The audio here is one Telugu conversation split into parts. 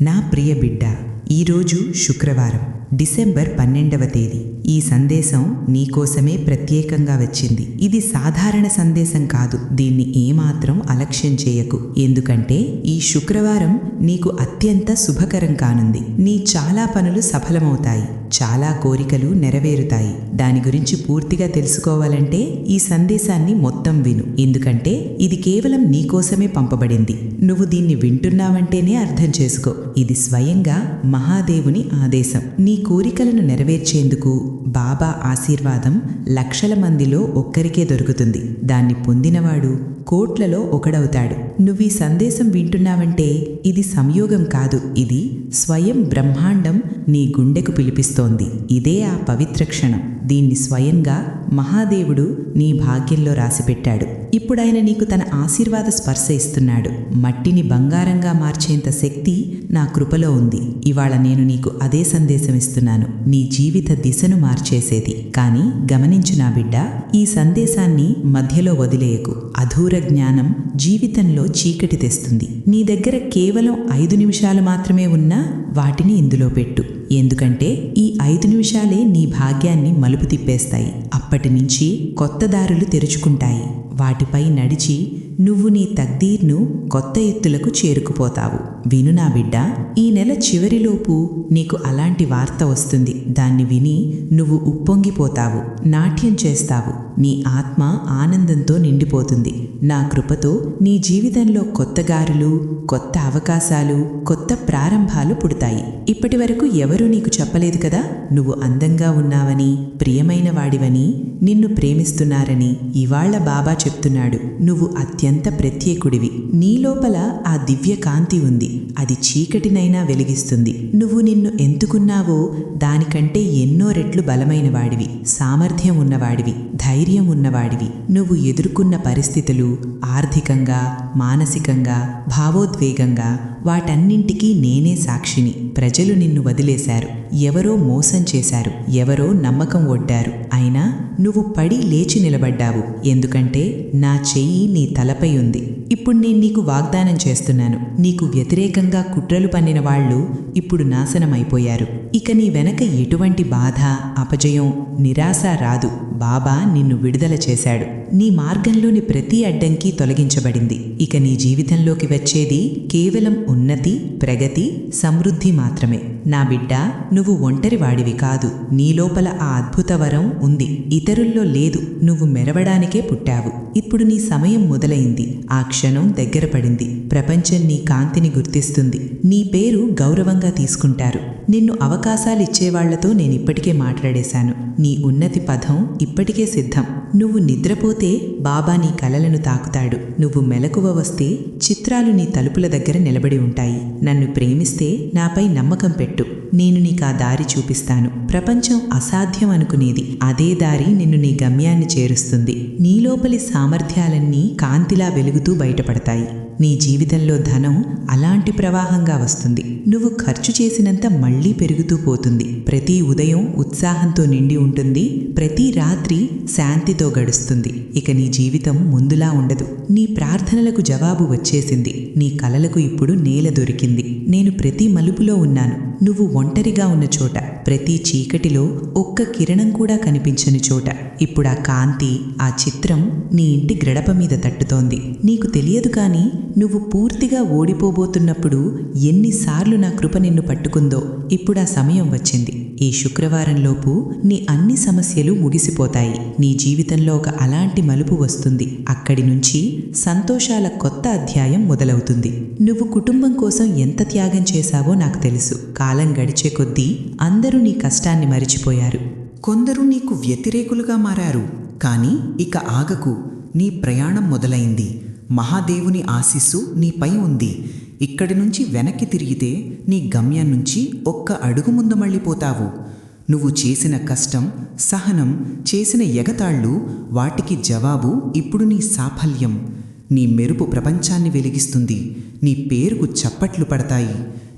నా ప్రియ బిడ్డ ఈరోజు శుక్రవారం డిసెంబర్ పన్నెండవ తేదీ. ఈ సందేశం నీకోసమే ప్రత్యేకంగా వచ్చింది. ఇది సాధారణ సందేశం కాదు. దీన్ని ఏమాత్రం అలక్ష్యం చేయకు. ఎందుకంటే ఈ శుక్రవారం నీకు అత్యంత శుభకరం కానుంది. నీ చాలా పనులు సఫలమవుతాయి. చాలా కోరికలు నెరవేరుతాయి. దాని గురించి పూర్తిగా తెలుసుకోవాలంటే ఈ సందేశాన్ని మొత్తం విను. ఎందుకంటే ఇది కేవలం నీకోసమే పంపబడింది. నువ్వు దీన్ని వింటున్నావంటేనే అర్థం చేసుకో. ఇది స్వయంగా మహాదేవుని ఆదేశం. నీ కోరికలను నెరవేర్చేందుకు బాబా ఆశీర్వాదం లక్షల మందిలో ఒక్కరికే దొరుకుతుంది. దాన్ని పొందినవాడు కోట్లలో ఒకడవుతాడు. నువ్వు ఈ సందేశం వింటున్నావంటే ఇది సంయోగం కాదు. ఇది స్వయం బ్రహ్మాండం నీ గుండెకు పిలిపిస్తోంది. ఇదే ఆ పవిత్ర క్షణం. దీన్ని స్వయంగా మహాదేవుడు నీ భాగ్యంలో రాసిపెట్టాడు. ఇప్పుడాయన నీకు తన ఆశీర్వాద స్పర్శ ఇస్తున్నాడు. మట్టిని బంగారంగా మార్చేంత శక్తి నా కృపలో ఉంది. ఇవాళ నేను నీకు అదే సందేశం ఇస్తున్నాను. నీ జీవిత దిశను మార్చేసేది. కానీ గమనించిన నా బిడ్డ ఈ సందేశాన్ని మధ్యలో వదిలేయకు. అధూర జ్ఞానం జీవితంలో చీకటి తెస్తుంది. నీ దగ్గర కేవలం ఐదు నిమిషాలు మాత్రమే ఉన్నా వాటిని ఇందులో పెట్టు. ఎందుకంటే ఈ ఐదు నిమిషాలే నీ భాగ్యాన్ని మలుపు తిప్పేస్తాయి. అప్పటి నుంచి కొత్త దారులు తెరుచుకుంటాయి. వాటిపై నడిచి నువ్వు నీ తక్దీర్ను కొత్త ఎత్తులకు చేరుకుపోతావు. విను నా బిడ్డ ఈ నెల చివరిలోపు నీకు అలాంటి వార్త వస్తుంది. దాన్ని విని నువ్వు ఉప్పొంగిపోతావు నాట్యం చేస్తావు. నీ ఆత్మ ఆనందంతో నిండిపోతుంది. నా కృపతో నీ జీవితంలో కొత్త గారులు కొత్త అవకాశాలు కొత్త ప్రారంభాలు పుడతాయి. ఇప్పటి వరకు ఎవరూ నీకు చెప్పలేదు కదా? నువ్వు అందంగా ఉన్నావని ప్రియమైన వాడివని నిన్ను ప్రేమిస్తున్నారని ఇవాళ్ళ బాబా చెప్తున్నాడు. నువ్వు అత్యంత ప్రత్యేకుడివి. నీ లోపల ఆ దివ్య కాంతి ఉంది. అది చీకటినైనా వెలిగిస్తుంది. నువ్వు నిన్ను ఎంతుకున్నావో దానికంటే ఎన్నో రెట్లు బలమైన వాడివి. సామర్థ్యం ఉన్నవాడివి. ధైర్యం ధైర్యం ఉన్నవాడివి. నువ్వు ఎదుర్కొన్న పరిస్థితులు ఆర్థికంగా మానసికంగా భావోద్వేగంగా వాటన్నింటికీ నేనే సాక్షిని. ప్రజలు నిన్ను వదిలేశారు. ఎవరో మోసం చేశారు. ఎవరో నమ్మకం ఒడ్డారు అయినా నువ్వు పడి లేచి నిలబడ్డావు. ఎందుకంటే నా చెయ్యి నీ తలపై ఉంది. ఇప్పుడు నేను నీకు వాగ్దానం చేస్తున్నాను. నీకు వ్యతిరేకంగా కుట్రలు పన్నిన వాళ్ళు ఇప్పుడు నాశనమైపోయారు. ఇక నీ వెనక ఎటువంటి బాధ అపజయం నిరాశ రాదు. బాబా నిన్ను విడుదల చేశాడు. నీ మార్గంలోని ప్రతి అడ్డంకి తొలగించబడింది. ఇక నీ జీవితంలోకి వచ్చేది కేవలం ఉన్నతి ప్రగతి సమృద్ధి మాత్రమే. నా బిడ్డ నువ్వు ఒంటరి వాడివి కాదు. నీ లోపల ఆ అద్భుత వరం ఉంది. ఇతరుల్లో లేదు. నువ్వు మెరవడానికే పుట్టావు. ఇప్పుడు నీ సమయం మొదలైంది. ఆ క్షణం దగ్గర పడింది. ప్రపంచం నీ కాంతిని గుర్తిస్తుంది. నీ పేరు గౌరవంగా తీసుకుంటారు. నిన్ను అవకాశాలిచ్చేవాళ్ళతో నేనిప్పటికే మాట్లాడేశాను. నీ ఉన్నతి పథం ఇప్పటికే సిద్ధం. నువ్వు నిద్రపోతే బాబా నీ కలలను తాకుతాడు. నువ్వు మెలకువ వస్తే చిత్రాలు నీ తలుపుల దగ్గర నిలబడి ఉంటాయి. నన్ను ప్రేమిస్తే నాపై నమ్మకం పెట్టు. hidup. నేను నీకు ఆ దారి చూపిస్తాను. ప్రపంచం అసాధ్యం అనుకునేది. అదే దారి నిన్ను నీ గమ్యాన్ని చేరుస్తుంది. నీలోపలి సామర్థ్యాలన్నీ కాంతిలా వెలుగుతూ బయటపడతాయి. నీ జీవితంలో ధనం అలాంటి ప్రవాహంగా వస్తుంది. నువ్వు ఖర్చు చేసినంత మళ్ళీ పెరుగుతూ పోతుంది. ప్రతి ఉదయం ఉత్సాహంతో నిండి ఉంటుంది. ప్రతి రాత్రి శాంతితో గడుస్తుంది. ఇక నీ జీవితం ముందులా ఉండదు. నీ ప్రార్థనలకు జవాబు వచ్చేసింది. నీ కలలకు ఇప్పుడు నేల దొరికింది. నేను ప్రతి మలుపులో ఉన్నాను. నువ్వు ఒంటరిగా ఉన్న చోట ప్రతి చీకటిలో ఒక్క కిరణం కూడా కనిపించని చోట. ఇప్పుడు ఆ కాంతి ఆ చిత్రం నీ ఇంటి గ్రడప మీద తట్టుతోంది. నీకు తెలియదు కానీ నువ్వు పూర్తిగా ఓడిపోబోతున్నప్పుడు ఎన్నిసార్లు నా కృప నిన్ను పట్టుకుందో ఇప్పుడు ఆ సమయం వచ్చింది. ఈ శుక్రవారంలోపు నీ అన్ని సమస్యలు ముగిసిపోతాయి. నీ జీవితంలో ఒక అలాంటి మలుపు వస్తుంది. అక్కడి నుంచి సంతోషాల కొత్త అధ్యాయం మొదలవుతుంది. నువ్వు కుటుంబం కోసం ఎంత త్యాగం చేశావో నాకు తెలుసు. కాలం గడిచే కొద్దీ అందరూ నీ కష్టాన్ని మరిచిపోయారు. కొందరు నీకు వ్యతిరేకులుగా మారారు. కానీ ఇక ఆగకు. నీ ప్రయాణం మొదలైంది. మహాదేవుని ఆశీస్సు నీపై ఉంది. ఇక్కడి నుంచి వెనక్కి తిరిగితే నీ గమ్యం నుంచి ఒక్క అడుగు ముందు మళ్ళీపోతావు నువ్వు చేసిన కష్టం సహనం చేసిన ఎగతాళ్ళు వాటికి జవాబు ఇప్పుడు నీ సాఫల్యం. నీ మెరుపు ప్రపంచాన్ని వెలిగిస్తుంది. నీ పేరుకు చప్పట్లు పడతాయి.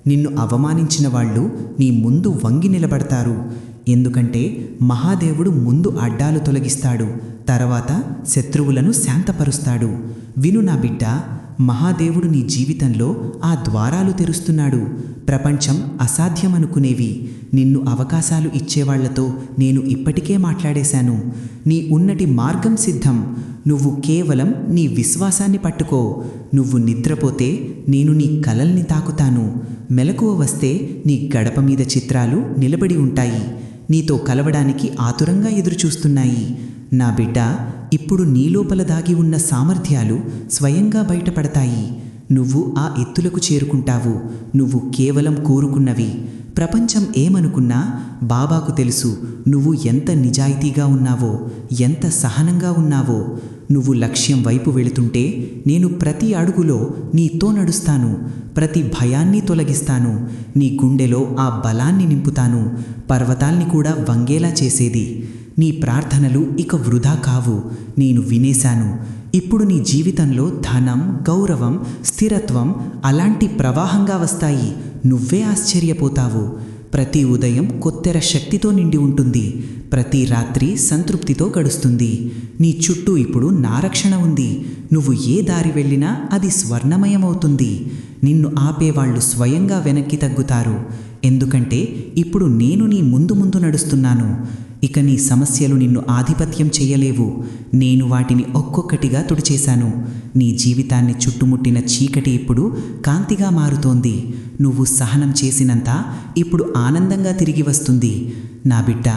నిన్ను అవమానించిన వాళ్ళు నీ ముందు వంగి నిలబడతారు. ఎందుకంటే మహాదేవుడు ముందు అడ్డాలు తొలగిస్తాడు తర్వాత శత్రువులను శాంతపరుస్తాడు. విను నా బిడ్డ మహాదేవుడు నీ జీవితంలో ఆ ద్వారాలు తెరుస్తున్నాడు. ప్రపంచం అసాధ్యమనుకునేవి. నిన్ను అవకాశాలు ఇచ్చేవాళ్ళతో నేను ఇప్పటికే మాట్లాడేశాను. నీ ఉన్నటి మార్గం సిద్ధం. నువ్వు కేవలం నీ విశ్వాసాన్ని పట్టుకో. నువ్వు నిద్రపోతే నేను నీ కలల్ని తాకుతాను. మెలకువ వస్తే నీ గడప మీద చిత్రాలు నిలబడి ఉంటాయి. నీతో కలవడానికి ఆతురంగా ఎదురుచూస్తున్నాయి. నా బిడ్డ ఇప్పుడు నీ లోపల దాగి ఉన్న సామర్థ్యాలు స్వయంగా బయటపడతాయి. నువ్వు ఆ ఎత్తులకు చేరుకుంటావు. నువ్వు కేవలం కోరుకున్నవి. ప్రపంచం ఏమనుకున్నా బాబాకు తెలుసు నువ్వు ఎంత నిజాయితీగా ఉన్నావో ఎంత సహనంగా ఉన్నావో. నువ్వు లక్ష్యం వైపు వెళుతుంటే నేను ప్రతి అడుగులో నీతో నడుస్తాను ప్రతి భయాన్ని తొలగిస్తాను నీ గుండెలో ఆ బలాన్ని నింపుతాను పర్వతాల్ని కూడా వంగేలా చేసేది. నీ ప్రార్థనలు ఇక వృధా కావు. నేను వినేశాను. ఇప్పుడు నీ జీవితంలో ధనం గౌరవం స్థిరత్వం అలాంటి ప్రవాహంగా వస్తాయి. నువ్వే ఆశ్చర్యపోతావు. ప్రతి ఉదయం కొత్తెర శక్తితో నిండి ఉంటుంది. ప్రతి రాత్రి సంతృప్తితో గడుస్తుంది. నీ చుట్టూ ఇప్పుడు నారక్షణ ఉంది. నువ్వు ఏ దారి వెళ్ళినా అది స్వర్ణమయమవుతుంది. నిన్ను ఆపేవాళ్ళు స్వయంగా వెనక్కి తగ్గుతారు. ఎందుకంటే ఇప్పుడు నేను నీ ముందు ముందు నడుస్తున్నాను. ఇక నీ సమస్యలు నిన్ను ఆధిపత్యం చేయలేవు. నేను వాటిని ఒక్కొక్కటిగా తుడిచేశాను. నీ జీవితాన్ని చుట్టుముట్టిన చీకటి ఇప్పుడు కాంతిగా మారుతోంది. నువ్వు సహనం చేసినంత ఇప్పుడు ఆనందంగా తిరిగి వస్తుంది. నా బిడ్డ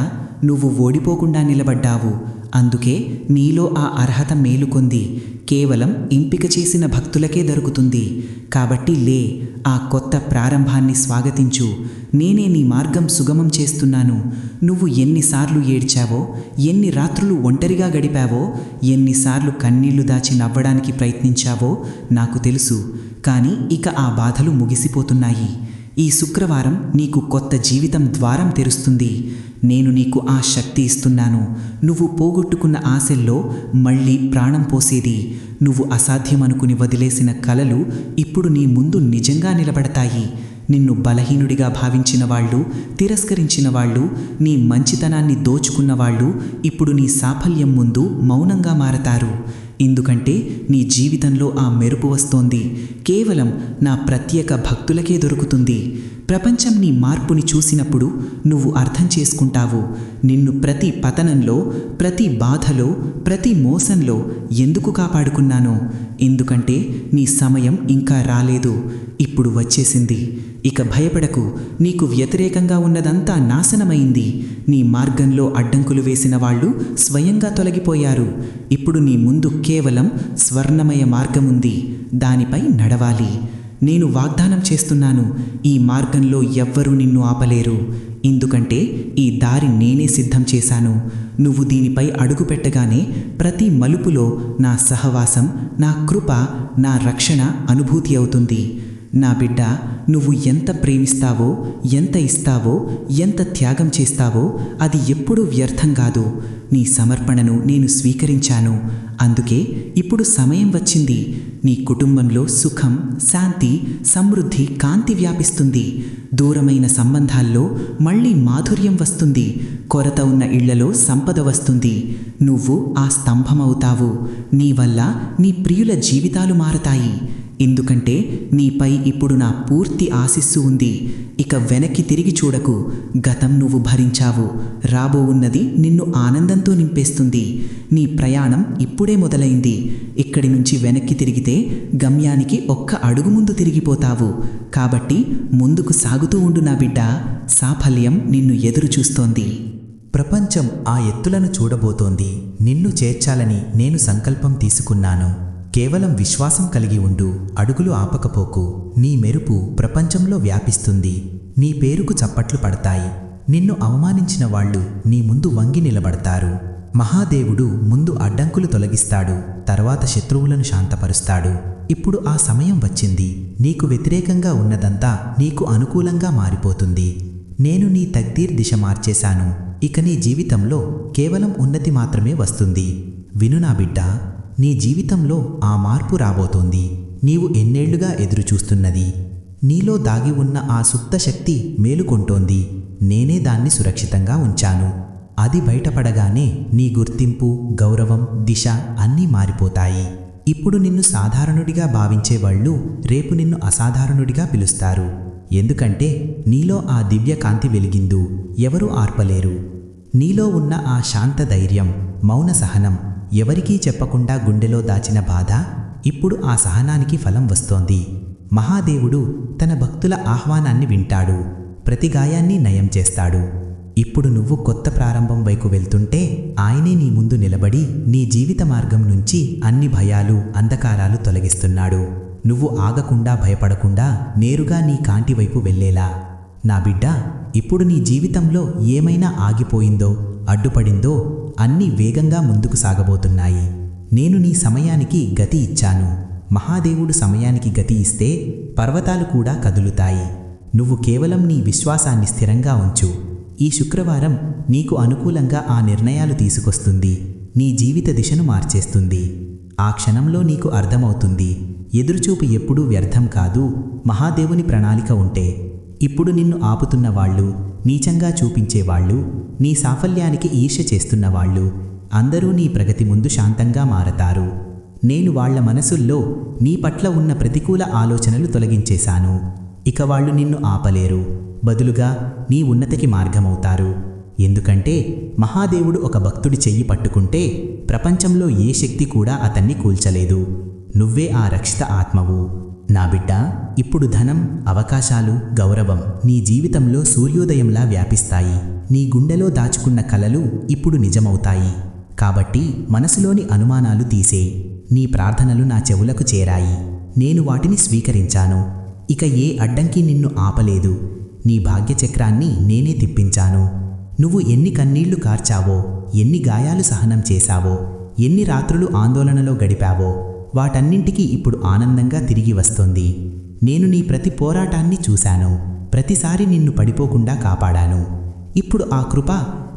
నువ్వు ఓడిపోకుండా నిలబడ్డావు. అందుకే నీలో ఆ అర్హత మేలుకొంది. కేవలం ఎంపిక చేసిన భక్తులకే దొరుకుతుంది. కాబట్టి లే ఆ కొత్త ప్రారంభాన్ని స్వాగతించు. నేనే నీ మార్గం సుగమం చేస్తున్నాను. నువ్వు ఎన్నిసార్లు ఏడ్చావో ఎన్ని రాత్రులు ఒంటరిగా గడిపావో ఎన్నిసార్లు కన్నీళ్ళు దాచి నవ్వడానికి ప్రయత్నించావో నాకు తెలుసు. కానీ ఇక ఆ బాధలు ముగిసిపోతున్నాయి. ఈ శుక్రవారం నీకు కొత్త జీవితం ద్వారం తెరుస్తుంది. నేను నీకు ఆ శక్తి ఇస్తున్నాను. నువ్వు పోగొట్టుకున్న ఆశల్లో మళ్ళీ ప్రాణం పోసేది. నువ్వు అసాధ్యమనుకుని వదిలేసిన కలలు ఇప్పుడు నీ ముందు నిజంగా నిలబడతాయి. నిన్ను బలహీనుడిగా భావించిన వాళ్ళు తిరస్కరించిన వాళ్ళు నీ మంచితనాన్ని దోచుకున్న వాళ్ళు ఇప్పుడు నీ సాఫల్యం ముందు మౌనంగా మారతారు. ఎందుకంటే నీ జీవితంలో ఆ మెరుపు వస్తోంది. కేవలం నా ప్రత్యేక భక్తులకే దొరుకుతుంది. ప్రపంచం నీ మార్పుని చూసినప్పుడు నువ్వు అర్థం చేసుకుంటావు. నిన్ను ప్రతి పతనంలో ప్రతి బాధలో ప్రతి మోసంలో ఎందుకు కాపాడుకున్నానో? ఎందుకంటే నీ సమయం ఇంకా రాలేదు. ఇప్పుడు వచ్చేసింది. ఇక భయపడకు నీకు వ్యతిరేకంగా ఉన్నదంతా నాశనమైంది. నీ మార్గంలో అడ్డంకులు వేసిన వాళ్ళు స్వయంగా తొలగిపోయారు. ఇప్పుడు నీ ముందు కేవలం స్వర్ణమయ మార్గముంది. దానిపై నడవాలి. నేను వాగ్దానం చేస్తున్నాను ఈ మార్గంలో ఎవ్వరూ నిన్ను ఆపలేరు. ఎందుకంటే ఈ దారి నేనే సిద్ధం చేశాను. నువ్వు దీనిపై అడుగు పెట్టగానే ప్రతి మలుపులో నా సహవాసం నా కృప నా రక్షణ అనుభూతి అవుతుంది. నా బిడ్డ నువ్వు ఎంత ప్రేమిస్తావో ఎంత ఇస్తావో ఎంత త్యాగం చేస్తావో అది ఎప్పుడూ వ్యర్థం కాదు. నీ సమర్పణను నేను స్వీకరించాను. అందుకే ఇప్పుడు సమయం వచ్చింది. నీ కుటుంబంలో సుఖం శాంతి సమృద్ధి కాంతి వ్యాపిస్తుంది. దూరమైన సంబంధాల్లో మళ్ళీ మాధుర్యం వస్తుంది. కొరత ఉన్న ఇళ్ళలో సంపద వస్తుంది. నువ్వు ఆ స్తంభమవుతావు. నీ వల్ల నీ ప్రియుల జీవితాలు మారతాయి. ఎందుకంటే నీపై ఇప్పుడు నా పూర్తి ఆశిస్సు ఉంది. ఇక వెనక్కి తిరిగి చూడకు. గతం నువ్వు భరించావు. రాబో ఉన్నది నిన్ను ఆనందంతో నింపేస్తుంది. నీ ప్రయాణం ఇప్పుడే మొదలైంది. ఇక్కడి నుంచి వెనక్కి తిరిగితే గమ్యానికి ఒక్క అడుగు ముందు తిరిగిపోతావు. కాబట్టి ముందుకు సాగుతూ ఉండు నా బిడ్డ. సాఫల్యం నిన్ను ఎదురు చూస్తోంది. ప్రపంచం ఆ ఎత్తులను చూడబోతోంది. నిన్ను చేర్చాలని నేను సంకల్పం తీసుకున్నాను. కేవలం విశ్వాసం కలిగి ఉండు అడుగులు ఆపకపోకు. నీ మెరుపు ప్రపంచంలో వ్యాపిస్తుంది. నీ పేరుకు చప్పట్లు పడతాయి. నిన్ను అవమానించిన వాళ్ళు నీ ముందు వంగి నిలబడతారు. మహాదేవుడు ముందు అడ్డంకులు తొలగిస్తాడు తర్వాత శత్రువులను శాంతపరుస్తాడు. ఇప్పుడు ఆ సమయం వచ్చింది. నీకు వ్యతిరేకంగా ఉన్నదంతా నీకు అనుకూలంగా మారిపోతుంది. నేను నీ తగ్దీర్ దిశ మార్చేశాను. ఇక నీ జీవితంలో కేవలం ఉన్నతి మాత్రమే వస్తుంది. విను నా బిడ్డ నీ జీవితంలో ఆ మార్పు రాబోతోంది. నీవు ఎన్నేళ్ళుగా ఎదురుచూస్తున్నది. నీలో దాగి ఉన్న ఆ సుప్త శక్తి మేలుకొంటోంది. నేనే దాన్ని సురక్షితంగా ఉంచాను. అది బయటపడగానే నీ గుర్తింపు గౌరవం దిశ అన్నీ మారిపోతాయి. ఇప్పుడు నిన్ను సాధారణుడిగా భావించే వాళ్ళు రేపు నిన్ను అసాధారణుడిగా పిలుస్తారు. ఎందుకంటే నీలో ఆ దివ్య కాంతి వెలిగిందు. ఎవరూ ఆర్పలేరు. నీలో ఉన్న ఆ శాంత ధైర్యం మౌన సహనం ఎవరికీ చెప్పకుండా గుండెలో దాచిన బాధ ఇప్పుడు ఆ సహనానికి ఫలం వస్తోంది. మహాదేవుడు తన భక్తుల ఆహ్వానాన్ని వింటాడు ప్రతి గాయాన్ని నయం చేస్తాడు. ఇప్పుడు నువ్వు కొత్త ప్రారంభం వైపు వెళ్తుంటే ఆయనే నీ ముందు నిలబడి నీ జీవిత మార్గం నుంచి అన్ని భయాలు అంధకారాలు తొలగిస్తున్నాడు. నువ్వు ఆగకుండా భయపడకుండా నేరుగా నీ కాంటి వైపు వెళ్ళేలా. నా బిడ్డ ఇప్పుడు నీ జీవితంలో ఏమైనా ఆగిపోయిందో అడ్డుపడిందో అన్నీ వేగంగా ముందుకు సాగబోతున్నాయి. నేను నీ సమయానికి గతి ఇచ్చాను. మహాదేవుడు సమయానికి గతి ఇస్తే పర్వతాలు కూడా కదులుతాయి. నువ్వు కేవలం నీ విశ్వాసాన్ని స్థిరంగా ఉంచు. ఈ శుక్రవారం నీకు అనుకూలంగా ఆ నిర్ణయాలు తీసుకొస్తుంది. నీ జీవిత దిశను మార్చేస్తుంది. ఆ క్షణంలో నీకు అర్థమవుతుంది. ఎదురుచూపు ఎప్పుడూ వ్యర్థం కాదు. మహాదేవుని ప్రణాళిక ఉంటే. ఇప్పుడు నిన్ను ఆపుతున్న వాళ్ళు నీచంగా చూపించేవాళ్ళు నీ సాఫల్యానికి ఈర్ష చేస్తున్న వాళ్ళు అందరూ నీ ప్రగతి ముందు శాంతంగా మారతారు. నేను వాళ్ళ మనసుల్లో నీ పట్ల ఉన్న ప్రతికూల ఆలోచనలు తొలగించేశాను. ఇక వాళ్ళు నిన్ను ఆపలేరు. బదులుగా నీ ఉన్నతికి మార్గమవుతారు. ఎందుకంటే మహాదేవుడు ఒక భక్తుడి చెయ్యి పట్టుకుంటే ప్రపంచంలో ఏ శక్తి కూడా అతన్ని కూల్చలేదు. నువ్వే ఆ రక్షిత ఆత్మవు. నా బిడ్డ ఇప్పుడు ధనం అవకాశాలు గౌరవం నీ జీవితంలో సూర్యోదయంలా వ్యాపిస్తాయి. నీ గుండెలో దాచుకున్న కలలు ఇప్పుడు నిజమవుతాయి. కాబట్టి మనసులోని అనుమానాలు తీసే నీ ప్రార్థనలు నా చెవులకు చేరాయి. నేను వాటిని స్వీకరించాను. ఇక ఏ అడ్డంకి నిన్ను ఆపలేదు. నీ భాగ్యచక్రాన్ని నేనే తిప్పించాను. నువ్వు ఎన్ని కన్నీళ్ళు కార్చావో ఎన్ని గాయాలు సహనం చేశావో ఎన్ని రాత్రులు ఆందోళనలో గడిపావో వాటన్నింటికీ ఇప్పుడు ఆనందంగా తిరిగి వస్తోంది. నేను నీ ప్రతి పోరాటాన్ని చూశాను. ప్రతిసారి నిన్ను పడిపోకుండా కాపాడాను. ఇప్పుడు ఆ కృప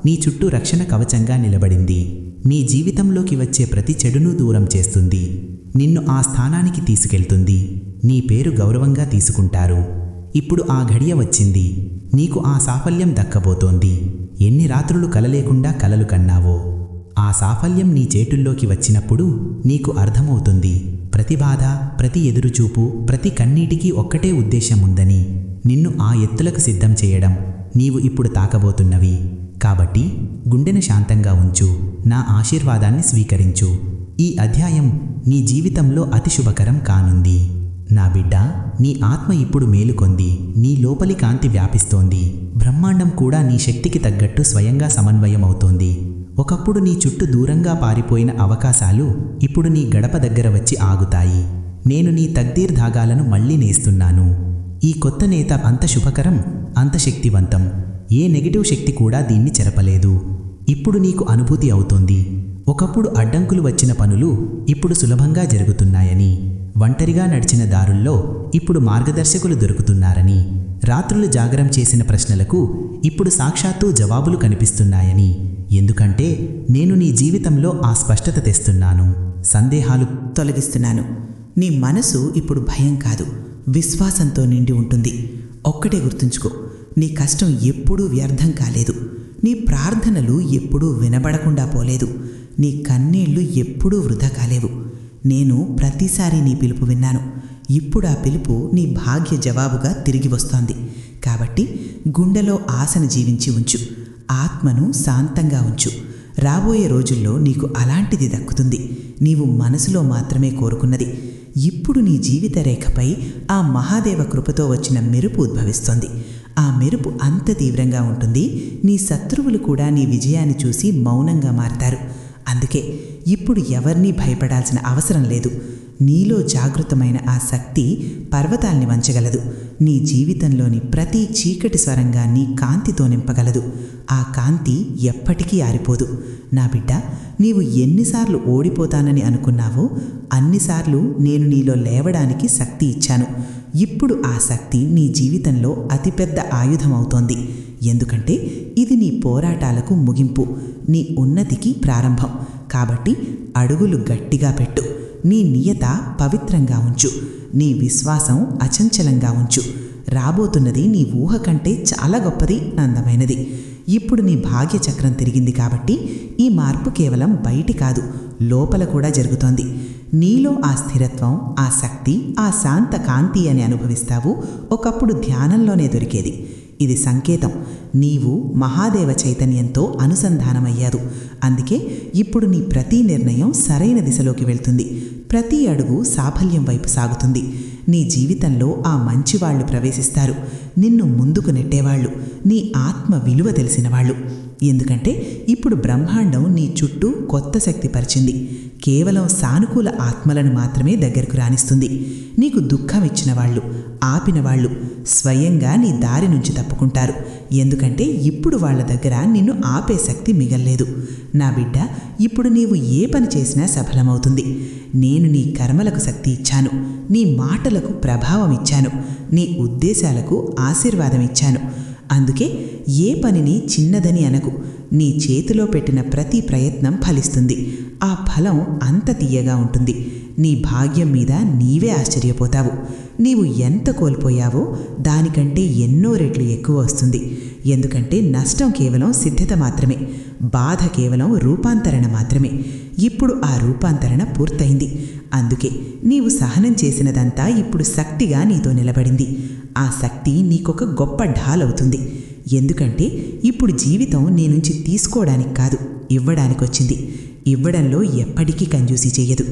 నీ చుట్టూ రక్షణ కవచంగా నిలబడింది. నీ జీవితంలోకి వచ్చే ప్రతి చెడును దూరం చేస్తుంది. నిన్ను ఆ స్థానానికి తీసుకెళ్తుంది. నీ పేరు గౌరవంగా తీసుకుంటారు. ఇప్పుడు ఆ ఘడియ వచ్చింది. నీకు ఆ సాఫల్యం దక్కబోతోంది. ఎన్ని రాత్రులు కలలేకుండా కలలు కన్నావో. ఆ సాఫల్యం నీ చేతుల్లోకి వచ్చినప్పుడు నీకు అర్థమవుతుంది. ప్రతి బాధ ప్రతి ఎదురుచూపు ప్రతి కన్నీటికి ఒక్కటే ఉద్దేశం ఉందని నిన్ను ఆ ఎత్తులకు సిద్ధం చేయడం నీవు ఇప్పుడు తాకబోతున్నవి. కాబట్టి గుండెను శాంతంగా ఉంచు నా ఆశీర్వాదాన్ని స్వీకరించు. ఈ అధ్యాయం నీ జీవితంలో అతి శుభకరం కానుంది. నా బిడ్డ నీ ఆత్మ ఇప్పుడు మేలుకొంది నీ లోపలి కాంతి వ్యాపిస్తోంది. బ్రహ్మాండం కూడా నీ శక్తికి తగ్గట్టు స్వయంగా సమన్వయమవుతోంది. ఒకప్పుడు నీ చుట్టూ దూరంగా పారిపోయిన అవకాశాలు ఇప్పుడు నీ గడప దగ్గర వచ్చి ఆగుతాయి. నేను నీ తగ్దీర్ ధాగాలను మళ్ళీ నేస్తున్నాను. ఈ కొత్త నేత అంత శుభకరం అంత శక్తివంతం. ఏ నెగిటివ్ శక్తి కూడా దీన్ని చెరపలేదు. ఇప్పుడు నీకు అనుభూతి అవుతోంది. ఒకప్పుడు అడ్డంకులు వచ్చిన పనులు ఇప్పుడు సులభంగా జరుగుతున్నాయని ఒంటరిగా నడిచిన దారుల్లో ఇప్పుడు మార్గదర్శకులు దొరుకుతున్నారని రాత్రులు జాగరం చేసిన ప్రశ్నలకు ఇప్పుడు సాక్షాత్తు జవాబులు కనిపిస్తున్నాయని ఎందుకంటే నేను నీ జీవితంలో ఆ స్పష్టత తెస్తున్నాను. సందేహాలు తొలగిస్తున్నాను. నీ మనసు ఇప్పుడు భయం కాదు. విశ్వాసంతో నిండి ఉంటుంది. ఒక్కటే గుర్తుంచుకో. నీ కష్టం ఎప్పుడూ వ్యర్థం కాలేదు. నీ ప్రార్థనలు ఎప్పుడూ వినబడకుండా పోలేదు. నీ కన్నీళ్ళు ఎప్పుడూ వృధా కాలేవు. నేను ప్రతిసారి నీ పిలుపు విన్నాను. ఇప్పుడు ఆ పిలుపు నీ భాగ్య జవాబుగా తిరిగి వస్తోంది. కాబట్టి గుండెలో ఆశను జీవించి ఉంచు. ఆత్మను శాంతంగా ఉంచు. రాబోయే రోజుల్లో నీకు అలాంటిది దక్కుతుంది. నీవు మనసులో మాత్రమే కోరుకున్నది. ఇప్పుడు నీ జీవిత రేఖపై ఆ మహాదేవ కృపతో వచ్చిన మెరుపు ఉద్భవిస్తోంది. ఆ మెరుపు అంత తీవ్రంగా ఉంటుంది. నీ శత్రువులు కూడా నీ విజయాన్ని చూసి మౌనంగా మారతారు. అందుకే ఇప్పుడు ఎవరినీ భయపడాల్సిన అవసరం లేదు. నీలో జాగృతమైన ఆ శక్తి పర్వతాల్ని వంచగలదు. నీ జీవితంలోని ప్రతి చీకటి స్వరంగాన్ని కాంతితో నింపగలదు. ఆ కాంతి ఎప్పటికీ ఆరిపోదు. నా బిడ్డ నీవు ఎన్నిసార్లు ఓడిపోతానని అనుకున్నావో అన్నిసార్లు నేను నీలో లేవడానికి శక్తి ఇచ్చాను. ఇప్పుడు ఆ శక్తి నీ జీవితంలో అతిపెద్ద ఆయుధం అవుతోంది. ఎందుకంటే ఇది నీ పోరాటాలకు ముగింపు నీ ఉన్నతికి ప్రారంభం. కాబట్టి అడుగులు గట్టిగా పెట్టు. నీ నియత పవిత్రంగా ఉంచు. నీ విశ్వాసం అచంచలంగా ఉంచు. రాబోతున్నది నీ ఊహ కంటే చాలా గొప్పది అందమైనది. ఇప్పుడు నీ భాగ్య చక్రం తిరిగింది కాబట్టి ఈ మార్పు కేవలం బయటి కాదు లోపల కూడా జరుగుతోంది. నీలో ఆ స్థిరత్వం ఆ శక్తి ఆ శాంత కాంతి అని అనుభవిస్తావు ఒకప్పుడు ధ్యానంలోనే దొరికేది. ఇది సంకేతం. నీవు మహాదేవ చైతన్యంతో అనుసంధానమయ్యారు అందుకే ఇప్పుడు నీ ప్రతి నిర్ణయం సరైన దిశలోకి వెళ్తుంది. ప్రతి అడుగు సాఫల్యం వైపు సాగుతుంది. నీ జీవితంలో ఆ మంచివాళ్ళు ప్రవేశిస్తారు. నిన్ను ముందుకు నెట్టేవాళ్ళు. నీ ఆత్మ విలువ తెలిసిన వాళ్ళు. ఎందుకంటే ఇప్పుడు బ్రహ్మాండం నీ చుట్టూ కొత్త శక్తి పరిచింది. కేవలం సానుకూల ఆత్మలను మాత్రమే దగ్గరకు రాణిస్తుంది. నీకు దుఃఖం ఇచ్చిన వాళ్ళు ఆపిన వాళ్ళు స్వయంగా నీ దారి నుంచి తప్పుకుంటారు. ఎందుకంటే ఇప్పుడు వాళ్ళ దగ్గర నిన్ను ఆపే శక్తి మిగల్లేదు. నా బిడ్డ ఇప్పుడు నీవు ఏ పని చేసినా సఫలమవుతుంది. నేను నీ కర్మలకు శక్తి ఇచ్చాను. నీ మాటలకు ప్రభావం ఇచ్చాను. నీ ఉద్దేశాలకు ఆశీర్వాదం ఇచ్చాను. అందుకే ఏ పనిని చిన్నదని అనకు. నీ చేతిలో పెట్టిన ప్రతి ప్రయత్నం ఫలిస్తుంది. ఆ ఫలం అంత తీయగా ఉంటుంది. నీ భాగ్యం మీద నీవే ఆశ్చర్యపోతావు. నీవు ఎంత కోల్పోయావో దానికంటే ఎన్నో రెట్లు ఎక్కువ వస్తుంది. ఎందుకంటే నష్టం కేవలం సిద్ధత మాత్రమే. బాధ కేవలం రూపాంతరణ మాత్రమే. ఇప్పుడు ఆ రూపాంతరణ పూర్తయింది. అందుకే నీవు సహనం చేసినదంతా ఇప్పుడు శక్తిగా నీతో నిలబడింది. ఆ శక్తి నీకొక గొప్ప ఢాలవుతుంది ఎందుకంటే ఇప్పుడు జీవితం నీ నుంచి తీసుకోవడానికి కాదు ఇవ్వడానికి వచ్చింది ఇవ్వడంలో ఎప్పటికీ కంజూసి చేయదు.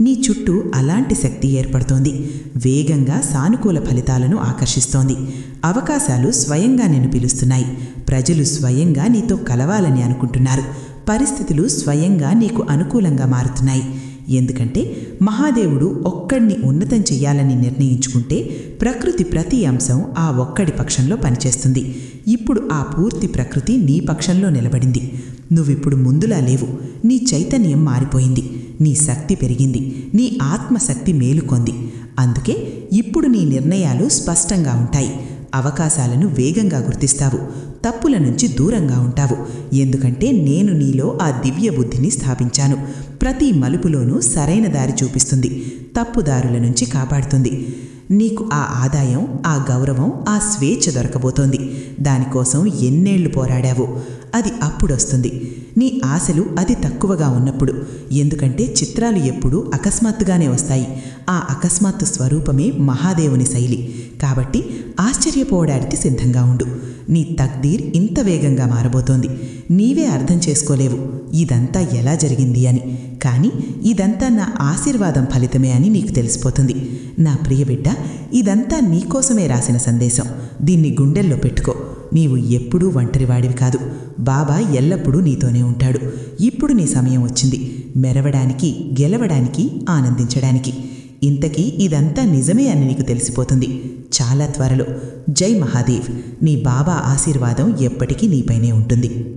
నీ చుట్టూ అలాంటి శక్తి ఏర్పడుతోంది. వేగంగా సానుకూల ఫలితాలను ఆకర్షిస్తోంది. అవకాశాలు స్వయంగా నిన్ను పిలుస్తున్నాయి. ప్రజలు స్వయంగా నీతో కలవాలని అనుకుంటున్నారు. పరిస్థితులు స్వయంగా నీకు అనుకూలంగా మారుతున్నాయి. ఎందుకంటే మహాదేవుడు ఒక్కడిని ఉన్నతం చేయాలని నిర్ణయించుకుంటే ప్రకృతి ప్రతి అంశం ఆ ఒక్కడి పక్షంలో పనిచేస్తుంది. ఇప్పుడు ఆ పూర్తి ప్రకృతి నీ పక్షంలో నిలబడింది. నువ్విప్పుడు ముందులా లేవు. నీ చైతన్యం మారిపోయింది. నీ శక్తి పెరిగింది. నీ ఆత్మశక్తి మేలుకొంది. అందుకే ఇప్పుడు నీ నిర్ణయాలు స్పష్టంగా ఉంటాయి. అవకాశాలను వేగంగా గుర్తిస్తావు. తప్పుల నుంచి దూరంగా ఉంటావు. ఎందుకంటే నేను నీలో ఆ దివ్య బుద్ధిని స్థాపించాను. ప్రతి మలుపులోనూ సరైన దారి చూపిస్తుంది. తప్పుదారుల నుంచి కాపాడుతుంది. నీకు ఆ ఆదాయం ఆ గౌరవం ఆ స్వేచ్ఛ దొరకబోతోంది. దానికోసం ఎన్నేళ్ళు పోరాడావో. అది అప్పుడొస్తుంది. నీ ఆశలు అది తక్కువగా ఉన్నప్పుడు. ఎందుకంటే చిత్రాలు ఎప్పుడూ అకస్మాత్తుగానే వస్తాయి. ఆ అకస్మాత్తు స్వరూపమే మహాదేవుని శైలి. కాబట్టి ఆశ్చర్యపోవడానికి సిద్ధంగా ఉండు. నీ తక్దీర్ ఇంత వేగంగా మారబోతోంది. నీవే అర్థం చేసుకోలేవు. ఇదంతా ఎలా జరిగింది అని. కానీ ఇదంతా నా ఆశీర్వాదం ఫలితమే అని నీకు తెలిసిపోతుంది. నా ప్రియ బిడ్డ ఇదంతా నీకోసమే రాసిన సందేశం. దీన్ని గుండెల్లో పెట్టుకో. నీవు ఎప్పుడూ ఒంటరివాడివి కాదు. బాబా ఎల్లప్పుడూ నీతోనే ఉంటాడు. ఇప్పుడు నీ సమయం వచ్చింది. మెరవడానికి గెలవడానికి ఆనందించడానికి. ఇంతకీ ఇదంతా నిజమే అని నీకు తెలిసిపోతుంది. చాలా త్వరలో. జై మహాదేవ్. నీ బాబా ఆశీర్వాదం ఎప్పటికీ నీపైనే ఉంటుంది.